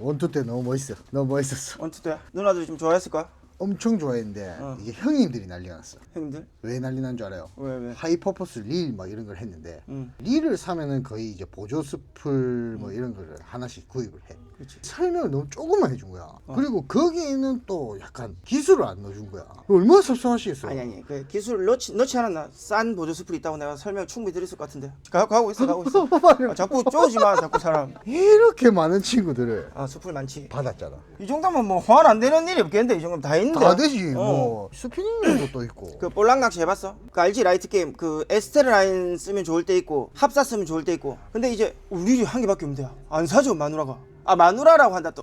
원투 때 너무 멋있어. 너무 멋있었어. 원투 때 누나들이 좀 좋아했을 거야 엄청 좋아했는데 어. 이게 형님들이 난리 났어. 형님들 왜 난리 난 줄 알아요? 왜 왜? 하이퍼포스 릴 막 이런 걸 했는데 응 릴을 사면은 거의 이제 보조 스풀 뭐 이런 거를 하나씩 구입을 해. 그렇지 설명을 너무 조금만 해준 거야. 어. 그리고 거기에는 또 약간 기술을 안 넣어준 거야. 얼마나 섭섭하시겠어. 아니 아니 그 기술 넣지 넣지 않았나 싼 보조 스프이 있다고 내가 설명 충분히 드렸을 것 같은데 가, 가고 있어 가고 있어 아, 자꾸 쪼지 마 자꾸 사람 이렇게 많은 친구들을 아 스풀 많지 받았잖아. 이 정도면 뭐 화안 안 되는 일이 없겠는데 이 정도면 다 있는데 다 되지 어. 뭐 스피닝도 또 있고. 그 볼랑낚시 해봤어? 그 알지 라이트 게임 그 에스테르 라인 쓰면 좋을 때 있고 합사 쓰면 좋을 때 있고 근데 이제 우리 한 개밖에 없는데 안 사죠 마누라가 아 마누라라고 한다 또.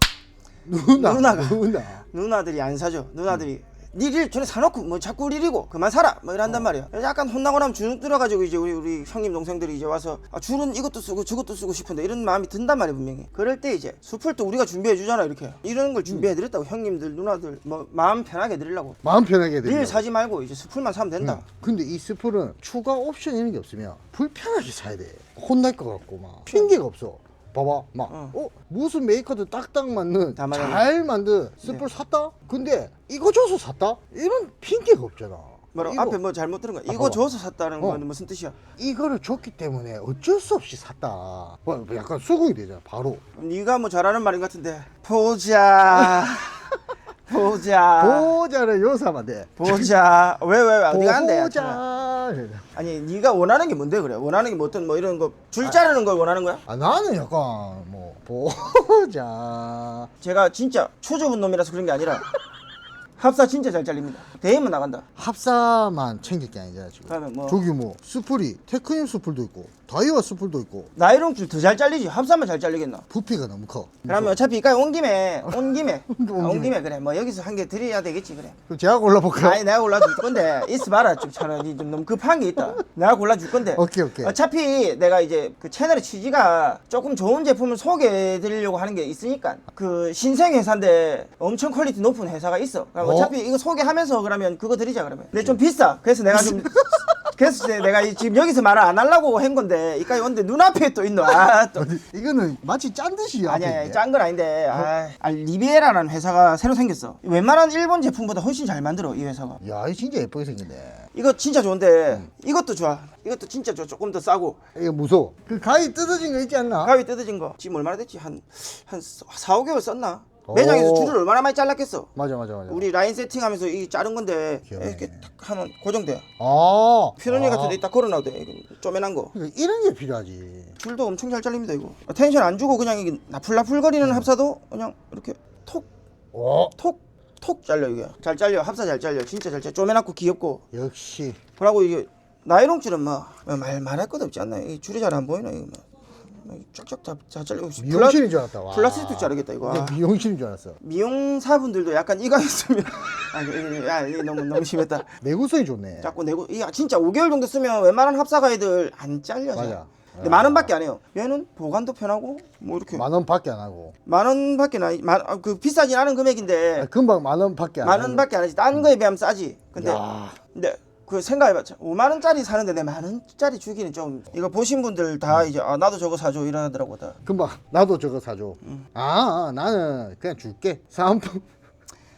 누나 누나가. 누나. 누나들이 안 사죠 누나들이 니릴 전에 사놓고 뭐 자꾸 릴이고 그만 사라 뭐 이런단 말이야 약간 혼나고 나면 주눅 들어가지고 이제 우리 우리 형님 동생들이 이제 와서 아 줄은 이것도 쓰고 저것도 쓰고 싶은데 이런 마음이 든단 말이야 분명히. 그럴 때 이제 숲을 또 우리가 준비해 주잖아 이렇게. 이런 걸 준비해 드렸다고 형님들 누나들 뭐 마음 편하게 드리려고. 마음 편하게 돼. 릴 사지 말고 이제 숲을만 사면 된다. 근데 이 스풀은 추가 옵션 이런 게 없으면 불편하게 사야 돼. 혼날 것 같고 막. 핑계가 없어. 봐봐 막 어. 어, 무슨 메이커도 딱딱 맞는 다 맞아요. 잘 만든 스풀 샀다? 근데 이거 줘서 샀다? 이런 핑계가 없잖아. 뭐라 이거- 앞에 뭐 잘못 들은 거야? 아, 이거 봐봐. 줘서 샀다는 어. 건 무슨 뜻이야? 이거를 줬기 때문에 어쩔 수 없이 샀다. 뭐 약간 수긍이 되잖아 바로. 네가 뭐 잘하는 말인 것 같은데 보자 보자 보자를 요사만 돼. 보자 왜 왜 왜 어디 간대? 보자. 아니 네가 원하는 게 뭔데 그래? 원하는 게뭐 어떤 뭐 이런 거 줄 자르는 걸 원하는 거야? 아 나는 약간 뭐 보자. 제가 진짜 초조분 놈이라서 그런 게 아니라 합사 진짜 잘 잘립니다. 대회만 나간다. 합사만 챙길 게 아니잖아 지금. 그러면 뭐 저기 뭐 수풀이 테크닉 수풀도 있고 다이와 수풀도 있고 나이롱 줄 더 잘 잘리지 합사만 잘 잘리겠나? 부피가 너무 커. 그러면 어차피 이까지 온 김에 온 김에 온 아, 온 김에. 김에 그래 뭐 여기서 한 개 드려야 되겠지 그래. 그럼 제가 골라볼까요? 아니 내가 골라줄 건데 있어 봐라 좀 차라리 좀 너무 급한 게 있다 내가 골라줄 건데 오케이, 오케이. 어차피 내가 이제 그 채널의 취지가 조금 좋은 제품을 소개해 드리려고 하는 게 있으니까 그 신생 회사인데 엄청 퀄리티 높은 회사가 있어 어? 어차피 이거 소개하면서 그러면 그거 드리자 그러면. 근데 좀 비싸. 그래서 내가 좀 그래서 이제 내가 이- 지금 여기서 말을 안 하려고 한 건데 이까지 왔는데 눈앞에 또 있노. 아 또. 어디- 이거는 마치 짠 듯이 아니 앞에 아니 있네. 짠 건 아닌데. 아, 아, 리비에라라는 회사가 새로 생겼어. 웬만한 일본 제품보다 훨씬 잘 만들어 이 회사가. 야, 이 진짜 예쁘게 생겼네. 이거 진짜 좋은데 이것도 좋아. 이것도 진짜 좋아. 조금 더 싸고. 이거 무서워. 그 가위 뜯어진 거 있지 않나? 가위 뜯어진 거. 지금 얼마나 됐지? 한 한 4, 5개월 썼나 매장에서 오. 줄을 얼마나 많이 잘랐겠어. 맞아, 맞아, 맞아. 우리 라인 세팅하면서 이 자른 건데 귀엽네. 이렇게 딱 하면 고정돼. 아, 피노니 아. 같은 데딱 걸어놔도 쪼매난 거. 그러니까 이런 게 필요하지. 줄도 엄청 잘 잘립니다 이거. 텐션 안 주고 그냥 이게 나풀나풀거리는 합사도 그냥 이렇게 톡 어, 톡, 톡 잘려 이게. 잘 잘려 합사 잘 잘려. 진짜 잘 잘려. 쪼매놨고 귀엽고. 역시. 그러고 이게 나이롱 줄은 뭐말 말할 것도 없지 않나. 이 줄이 잘 안 보이나 이거 뭐, 뭐 쫙쫙 다, 다 잘리고 미용실인 줄 알았다. 와. 플라스틱 자르겠다 이거 근데 아. 미용실인 줄 알았어. 미용사분들도 약간 이가 있으면 아니 이거- 야 이거 너무 너무 심했다 내구성이 좋네. 자꾸 내고 이 진짜 5개월 정도 쓰면 웬만한 합사 가이들 안 잘려 잘. 맞아. 근데 만 원밖에 안 해요 얘는 보관도 편하고 뭐 이렇게 만 원밖에 안 하고. 만 원밖에 나, 만, 아, 그 비싸진 않은 금액인데 아, 금방 만 원밖에 안 만 하고. 원밖에 안 하지 딴 거에 비하면 싸지 근데 야. 근데 그 생각해봐 5만 원짜리 사는데 내 만 원짜리 주기는 좀 이거 보신 분들 다 이제 아 나도 저거 사줘 이러더라고 다 금방 나도 저거 사줘. 음. 아, 나는 그냥 줄게. 사은품.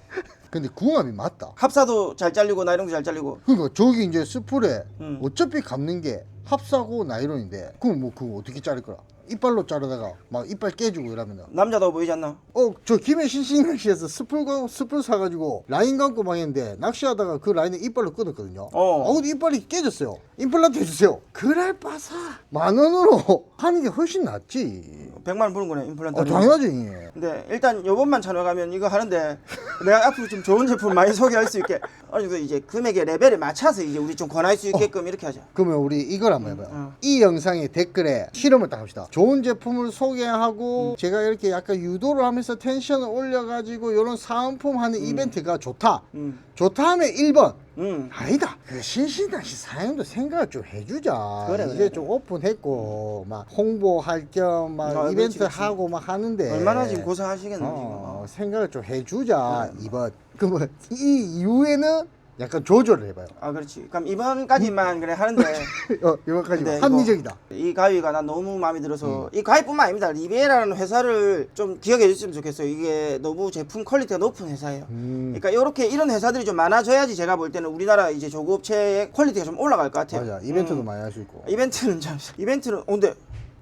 근데 궁합이 맞다. 합사도 잘 잘리고 나이롱도 잘 잘리고 그러니까 저기 이제 스풀에 음. 어차피 감는 게 합사고 나이론인데 그럼 뭐 그거 어떻게 자를 거야? 이빨로 자르다가 막 이빨 깨지고 이러면 남자도 보이지 않나 어저 김해 신싱 낚시에서 스풀 가 스풀 사가지고 라인 감고 망했는데 낚시하다가 그 라인을 이빨로 끊었거든요. 어. 어 근데 이빨이 깨졌어요. 임플란트 해주세요. 그럴 바사 만 원으로 하는 게 훨씬 낫지. 100만 원 부는 거네 임플란트 어. 당연하지. 근데 일단 요번만 찾아가면 이거 하는데 내가 앞으로 좀 좋은 제품 많이 소개할 수 있게 어느 정도 이제 금액의 레벨에 맞춰서 이제 우리 좀 권할 수 있게끔 이렇게 하자 그러면 우리 이걸 한번 해봐요. 음. 이 영상의 댓글에 실험을 딱 합시다. 좋은 제품을 소개하고 제가 이렇게 약간 유도를 하면서 텐션을 올려가지고 이런 사은품 하는 이벤트가 좋다. 음. 좋다 하면 1번. 음. 아니다. 그 신신낚시 사장님도 생각을 좀 해주자. 그래, 이제 그래, 좀 오픈했고 막 홍보할 겸막 아, 이벤트 그렇지. 하고 막 하는데 얼마나 지금 고생하시겠노 어, 생각을 좀 해주자. 2번. 그러면 이 이후에는 약간 조절을 해봐요. 아 그렇지. 그럼 이번까지만 그래 하는데 어, 이거까지 근데 합리적이다. 이 가위가 난 너무 마음에 들어서 이 가위뿐만 아닙니다. 리비에라는 회사를 좀 기억해 주셨으면 좋겠어요. 이게 너무 제품 퀄리티가 높은 회사예요. 음, 그러니까 이렇게 이런 회사들이 좀 많아져야지 제가 볼 때는 우리나라 이제 조급체의 퀄리티가 좀 올라갈 것 같아요. 맞아. 이벤트도 음. 많이 할 수 있고. 이벤트는 참 이벤트는 어, 근데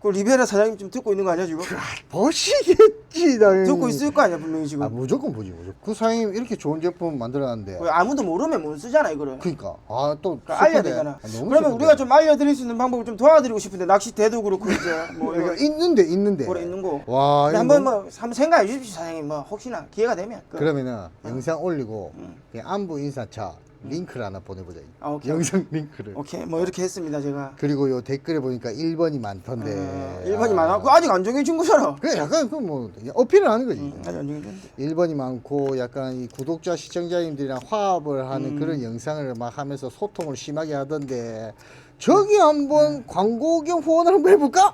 그 리베라 사장님 지금 듣고 있는 거 아니야 지금? 보시겠지, 당연히. 듣고 있을 거 아니야 분명히 지금. 아, 무조건 보지, 무조건. 그 사장님 이렇게 좋은 제품 만들어놨는데. 왜 아무도 모르면 못 쓰잖아 이거를. 그니까. 아, 또. 그러니까 알려야. 되잖아. 아, 너무 그러면 슬프네. 우리가 좀 알려드릴 수 있는 방법을 좀 도와드리고 싶은데 낚시대도 그렇고 이제 뭐 이거 그러니까 있는데, 있는데. 뭐라 있는 거. 와, 근데 이거 한번 뭐 한번 생각해 주십시오 사장님 뭐 혹시나 기회가 되면. 그- 그러면은 어. 영상 올리고 음. 그냥 안부 인사차 링크를 하나 보내보자. 아, 오케이. 영상 링크를. 오케이 뭐 이렇게 했습니다 제가. 그리고 요 댓글에 보니까 1번이 많던데. 어, 일본이 아. 많아. 그 아직 안 정해진 거잖아. 그래, 약간 그뭐 어필을 하는 거지. 응, 아직 안 정해졌는데. 1번이 많고 약간 이 구독자 시청자님들이랑 화합을 하는 음. 그런 영상을 막 하면서 소통을 심하게 하던데 저기 한번 광고 겸 후원을 한번 해볼까?